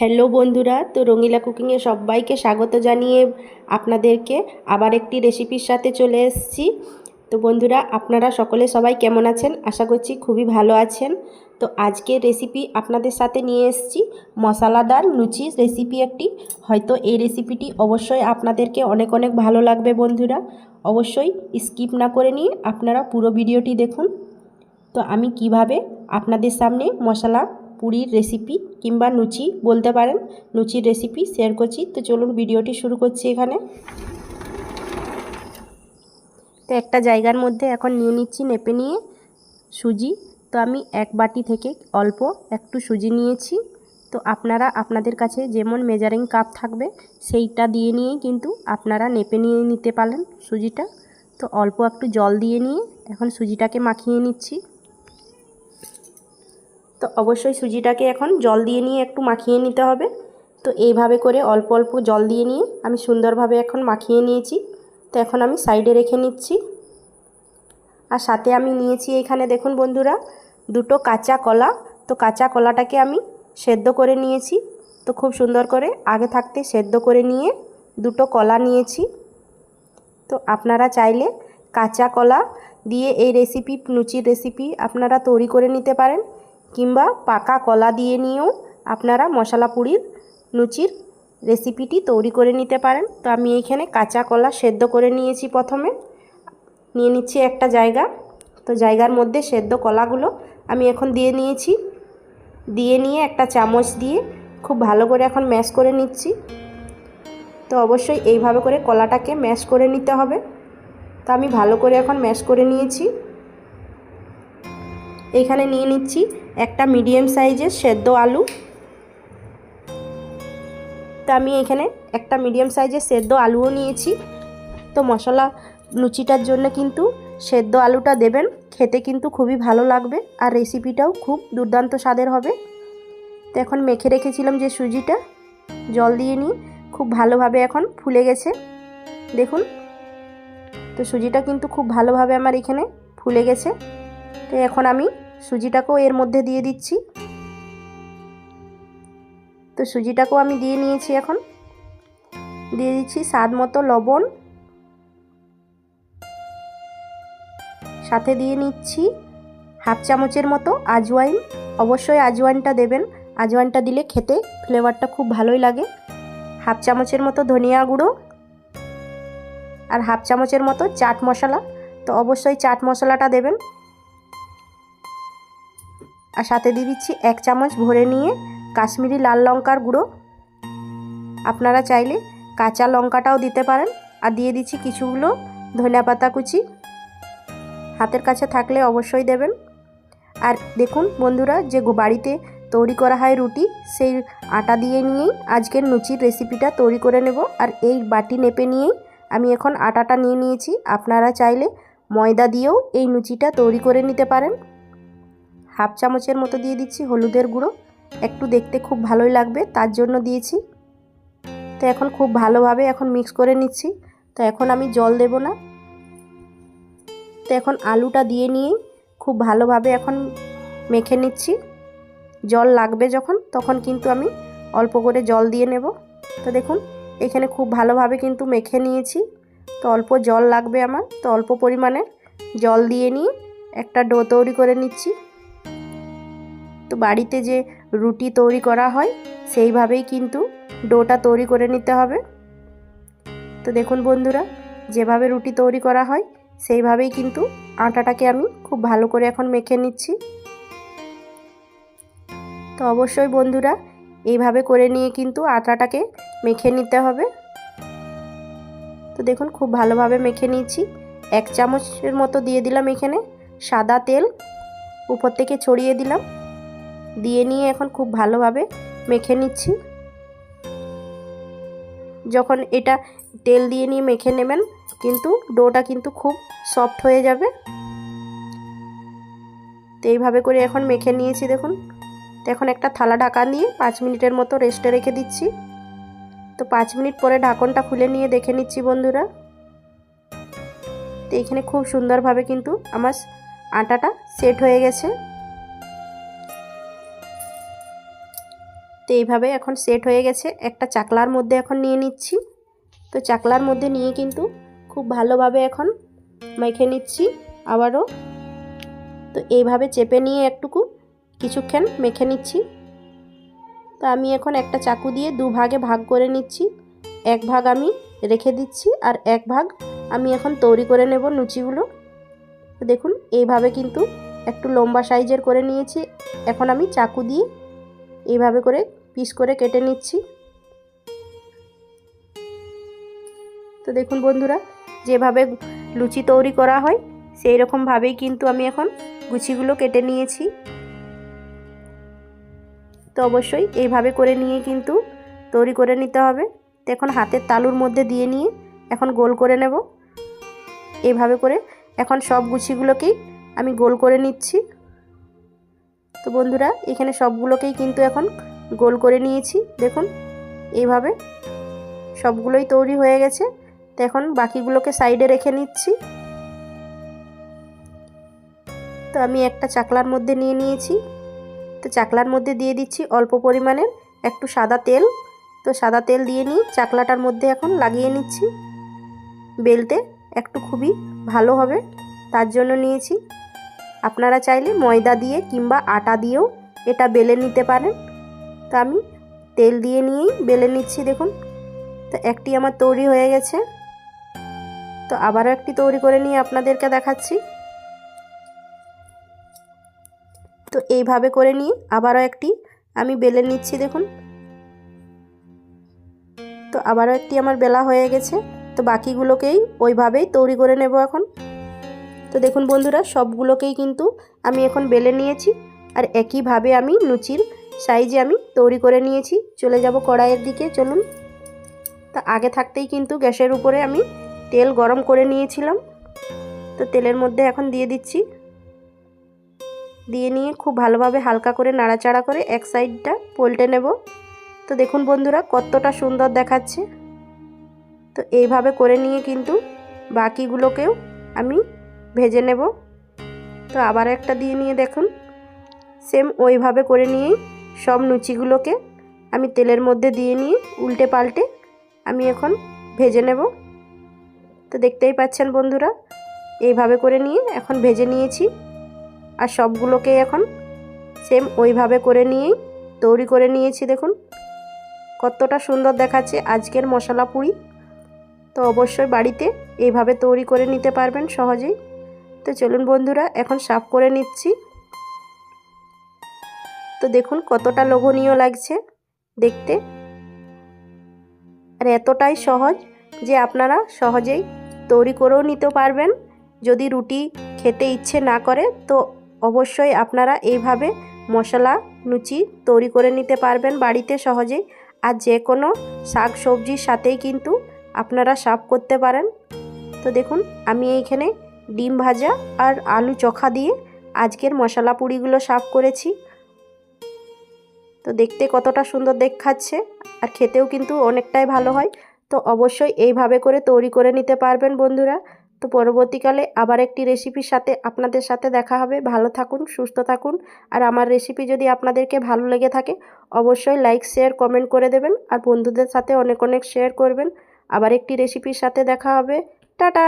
Hello বন্ধুরা, তো রঙিলা কুকিংয়ে সবাইকে স্বাগত জানিয়ে আপনাদেরকে আবার একটি রেসিপির সাথে চলে এসেছি। তো বন্ধুরা, আপনারা সকলে সবাই কেমন আছেন? আশা করছি খুবই ভালো আছেন। তো আজকে রেসিপি আপনাদের সাথে নিয়ে এসেছি। মশলাদার লুচি রেসিপি একটি। হয়তো এই রেসিপিটি অবশ্যই আপনাদেরকে অনেক অনেক ভালো লাগবে বন্ধুরা। অবশ্যই স্কিপ না করে নিয়ে আপনারা পুরো ভিডিওটি দেখুন। তো আমি কীভাবে আপনাদের সামনে মশলা পুরীর রেসিপি কিংবা লুচি বলতে পারেন। লুচির রেসিপি শেয়ার করছি। তো চলুন ভিডিওটি শুরু করছি এখানে। তো একটা জায়গার মধ্যে এখন নিয়ে নিচ্ছি নেপে নিয়ে সুজি। তো আমি এক বাটি থেকে অল্প একটু সুজি নিয়েছি। তো আপনারা, আপনাদের কাছে যেমন মেজারিং কাপ থাকবে, সেইটা দিয়ে নিয়েই কিন্তু আপনারা নেপে নিয়ে নিতে পারেন সুজিটা। তো অল্প একটু জল দিয়ে নিয়ে এখন সুজিটাকে মাখিয়ে নিচ্ছি। তো অবশ্যই সুজিটাকে এখন জল দিয়ে নিয়ে একটু মাখিয়ে নিতে হবে। তো এইভাবে করে অল্প অল্প জল দিয়ে নিয়ে আমি সুন্দরভাবে এখন মাখিয়ে নিয়েছি। তো এখন আমি সাইডে রেখে নিচ্ছি। আর সাথে আমি নিয়েছি এখানে দেখুন বন্ধুরা, দুটো কাঁচা কলা। তো কাঁচা কলাটাকে আমি সেদ্ধ করে নিয়েছি। তো খুব সুন্দর করে আগে থাকতে সেদ্ধ করে নিয়ে দুটো কলা নিয়েছি। তো আপনারা চাইলে কাঁচা কলা দিয়ে এই রেসিপি লুচির রেসিপি আপনারা তৈরি করে নিতে পারেন। কিংবা পাকা কলা দিয়ে নিয়েও আপনারা মশলা পুরির লুচির রেসিপিটি তৈরি করে নিতে পারেন। তো আমি এইখানে কাঁচা কলা সেদ্ধ করে নিয়েছি প্রথমে। নিয়ে নিচ্ছি একটা জায়গা। তো জায়গার মধ্যে সেদ্ধ কলাগুলো আমি এখন দিয়ে নিয়েছি। দিয়ে নিয়ে একটা চামচ দিয়ে খুব ভালো করে এখন ম্যাশ করে নিচ্ছি। তো অবশ্যই এইভাবে করে কলাটাকে ম্যাশ করে নিতে হবে। তো আমি ভালো করে এখন ম্যাশ করে নিয়েছি। এইখানে নিয়ে নিচ্ছি একটা মিডিয়াম সাইজের সেদ্ধ আলু। তো আমি এখানে একটা মিডিয়াম সাইজের সেদ্ধ আলুও নিয়েছি। তো মশলা লুচিটার জন্য কিন্তু সেদ্ধ আলুটা দেবেন, খেতে কিন্তু খুবই ভালো লাগবে আর রেসিপিটাও খুব দুর্দান্ত স্বাদের হবে। তো এখন মেখে রেখেছিলাম যে সুজিটা, জল দিয়ে নিই, খুব ভালোভাবে এখন ফুলে গেছে। দেখুন, তো সুজিটা কিন্তু খুব ভালোভাবে আমার এখানে ফুলে গেছে। তো এখন আমি সুজিটাকেও এর মধ্যে দিয়ে দিচ্ছি। তো সুজিটাকেও আমি দিয়ে নিয়েছি এখন। দিয়ে দিচ্ছি স্বাদ মতো লবণ। সাথে দিয়ে নিচ্ছি হাফ চামচের মতো আজওয়াইন। অবশ্যই আজওয়াইনটা দেবেন। আজওয়াইনটা দিলে খেতে ফ্লেভারটা খুব ভালোই লাগে। হাফ চামচের মতো ধনিয়া গুঁড়ো আর হাফ চামচের মতো চাট মশলা। তো অবশ্যই চাট মশলাটা দেবেন। আর সাথে দিয়ে দিচ্ছি এক চামচ ভরে নিয়ে কাশ্মীরি লাল লঙ্কার গুঁড়ো। আপনারা চাইলে কাঁচা লঙ্কাটাও দিতে পারেন। আর দিয়ে দিচ্ছি কিছুগুলো ধনিয়া পাতা কুচি। হাতের কাছে থাকলে অবশ্যই দেবেন। আর দেখুন বন্ধুরা, যে বাড়িতে তৈরি করা হয় রুটি, সেই আটা দিয়ে নিয়েই আজকের লুচির রেসিপিটা তৈরি করে নেব। আর এই বাটি নেপে নিয়েই আমি এখন আটাটা নিয়ে নিয়েছি। আপনারা চাইলে ময়দা দিয়েও এই লুচিটা তৈরি করে নিতে পারেন। হাফ চামচের মতো দিয়ে দিচ্ছি হলুদের গুঁড়ো। একটু দেখতে খুব ভালোই লাগবে, তার জন্য দিয়েছি। তো এখন খুব ভালোভাবে এখন মিক্স করে নিচ্ছি। তো এখন আমি জল দেব না। তো এখন আলুটা দিয়ে নিয়েই খুব ভালোভাবে এখন মেখে নিচ্ছি। জল লাগবে যখন, তখন কিন্তু আমি অল্প করে জল দিয়ে নেব। তো দেখুন, এখানে খুব ভালোভাবে কিন্তু মেখে নিয়েছি। তো অল্প জল লাগবে আমার, তো অল্প পরিমাণে জল দিয়ে নিয়ে একটা ডো তৈরি করে নিচ্ছি। বাড়িতে যে রুটি তৈরি করা হয়, সেইভাবেই কিন্তু ডোটা তৈরি করে নিতে হবে। তো দেখুন বন্ধুরা, যেভাবে রুটি তৈরি করা হয়, সেইভাবেই কিন্তু আটাটাকে আমি খুব ভালো করে এখন মেখে নিচ্ছি। তো অবশ্যই বন্ধুরা, এইভাবে করে নিয়ে কিন্তু আটাটাকে মেখে নিতে হবে। তো দেখুন, খুব ভালোভাবে মেখে নিয়েছি। এক চামচের মতো দিয়ে দিলাম এখানে সাদা তেল, উপর থেকে ছড়িয়ে দিলাম। দিয়ে নিয়ে এখন খুব ভালোভাবে মেখে নিচ্ছি। যখন এটা তেল দিয়ে নিয়ে মেখে নেবেন, কিন্তু ডোটা কিন্তু খুব সফট হয়ে যাবে। তো এইভাবে করে এখন মেখে নিয়েছি দেখুন। তো এখন একটা থালা ঢাকা দিয়ে পাঁচ মিনিটের মতো রেস্টে রেখে দিচ্ছি। তো পাঁচ মিনিট পরে ঢাকনটা খুলে নিয়ে দেখে নিচ্ছি বন্ধুরা। তো এখানে খুব সুন্দরভাবে কিন্তু আমার আটাটা সেট হয়ে গেছে। তো এইভাবে এখন সেট হয়ে গেছে। একটা চাকলার মধ্যে এখন নিয়ে নিচ্ছি। তো চাকলার মধ্যে নিয়ে কিন্তু খুব ভালোভাবে এখন মেখে নিচ্ছি আবারও। তো এইভাবে চেপে নিয়ে একটুকু কিছুক্ষণ মেখে নিচ্ছি। তো আমি এখন একটা চাকু দিয়ে দু ভাগে ভাগ করে নিচ্ছি। এক ভাগ আমি রেখে দিচ্ছি আর এক ভাগ আমি এখন তৈরি করে নেব লুচিগুলো। তো দেখুন, এইভাবে কিন্তু একটু লম্বা সাইজের করে নিয়েছি। এখন আমি চাকু দিয়ে এইভাবে করে পিস করে কেটে নিচ্ছি। তো দেখুন বন্ধুরা, যেভাবে লুচি তৈরি করা হয়, সেই রকমভাবেই কিন্তু আমি এখন গুছিগুলো কেটে নিয়েছি। তো অবশ্যই এইভাবে করে নিয়ে কিন্তু তৈরি করে নিতে হবে। তো এখন হাতের তালুর মধ্যে দিয়ে নিয়ে এখন গোল করে নেব। এইভাবে করে এখন সব গুছিগুলোকেই আমি গোল করে নিচ্ছি। তো বন্ধুরা, এখানে সবগুলোকেই কিন্তু এখন গোল করে নিয়েছি, দেখুন। এইভাবে সবগুলোই তৈরি হয়ে গেছে। তো এখন বাকিগুলোকে সাইডে রেখে নিচ্ছি। তো আমি একটা চাকলার মধ্যে নিয়ে নিয়েছি। তো চাকলার মধ্যে দিয়ে দিচ্ছি অল্প পরিমাণের একটু সাদা তেল। তো সাদা তেল দিয়ে নিয়ে চাকলাটার মধ্যে এখন লাগিয়ে নিচ্ছি। বেলতে একটু খুবই ভালো হবে, তার জন্য নিয়েছি। আপনারা চাইলে ময়দা দিয়ে কিংবা আটা দিয়েও এটা বেলে নিতে পারেন। তো আমি তেল দিয়ে নিয়েই বেলে নিচ্ছি, দেখুন। তো একটি আমার তৈরি হয়ে গেছে। তো আবারও একটি তৈরি করে নিয়ে আপনাদেরকে দেখাচ্ছি। তো এইভাবে করে নিয়ে আবারও একটি আমি বেলে নিচ্ছি, দেখুন। তো আবারও একটি আমার বেলা হয়ে গেছে। তো বাকিগুলোকেই ওইভাবেই তৈরি করে নেব এখন। তো দেখুন বন্ধুরা, সবগুলোকেই কিন্তু আমি এখন বেলে নিয়েছি। আর একইভাবে আমি লুচির সাইজে আমি তৈরি করে নিয়েছি। চলে যাব কড়াইয়ের দিকে, চলুন। তা আগে থাকতেই কিন্তু গ্যাসের উপরে আমি তেল গরম করে নিয়েছিলাম। তো তেলের মধ্যে এখন দিয়ে দিচ্ছি। দিয়ে নিয়ে খুব ভালোভাবে হালকা করে নাড়াচাড়া করে এক সাইডটা পল্টে নেব। তো দেখুন বন্ধুরা, কতটা সুন্দর দেখাচ্ছে। তো এইভাবে করে নিয়ে কিন্তু বাকিগুলোকেও আমি ভেজে নেব। তো আবার একটা দিয়ে নিয়ে দেখুন। সেম ওইভাবে করে নিয়েই সব লুচিগুলোকে আমি তেলের মধ্যে দিয়ে নিয়ে উল্টে পাল্টে আমি এখন ভেজে নেব। তো দেখতেই পাচ্ছেন বন্ধুরা, এইভাবে করে নিয়ে এখন ভেজে নিয়েছি আর সবগুলোকে এখন সেম ওইভাবে করে নিয়েই তৈরি করে নিয়েছি। দেখুন, কতটা সুন্দর দেখাচ্ছে আজকের মশলা পুরি। তো অবশ্যই বাড়িতে এইভাবে তৈরি করে নিতে পারবেন সহজেই। তো চলুন বন্ধুরা, এখন সাফ করে নিচ্ছি। তো দেখুন কতটা লোভনীয় লাগছে দেখতে। আর এতটাই সহজ যে আপনারা সহজেই তৈরি করেও নিতে পারবেন। যদি রুটি খেতে ইচ্ছে না করে তো অবশ্যই আপনারা এইভাবে মশলা, লুচি তৈরি করে নিতে পারবেন বাড়িতে সহজেই আর যে কোনো শাক সবজির সাথেই কিন্তু আপনারা সাফ করতে পারেন। তো দেখুন আমি এইখানে ডিম ভাজা আর আলু চোখা দিয়ে আজকের মশলা পুরিগুলো সাফ করেছি। তো দেখতে কতটা সুন্দর দেখাচ্ছে আর খেতেও কিন্তু অনেকটাই ভালো হয়। তো অবশ্যই এইভাবে করে তৈরি করে নিতে পারবেন বন্ধুরা। তো পরবর্তীকালে আবার একটি রেসিপির সাথে আপনাদের সাথে দেখা হবে। ভালো থাকুন, সুস্থ থাকুন। আর আমার রেসিপি যদি আপনাদেরকে ভালো লেগে থাকে, অবশ্যই লাইক শেয়ার কমেন্ট করে দেবেন। আর বন্ধুদের সাথে অনেক অনেক শেয়ার করবেন। আবার একটি রেসিপির সাথে দেখা হবে। টাটা!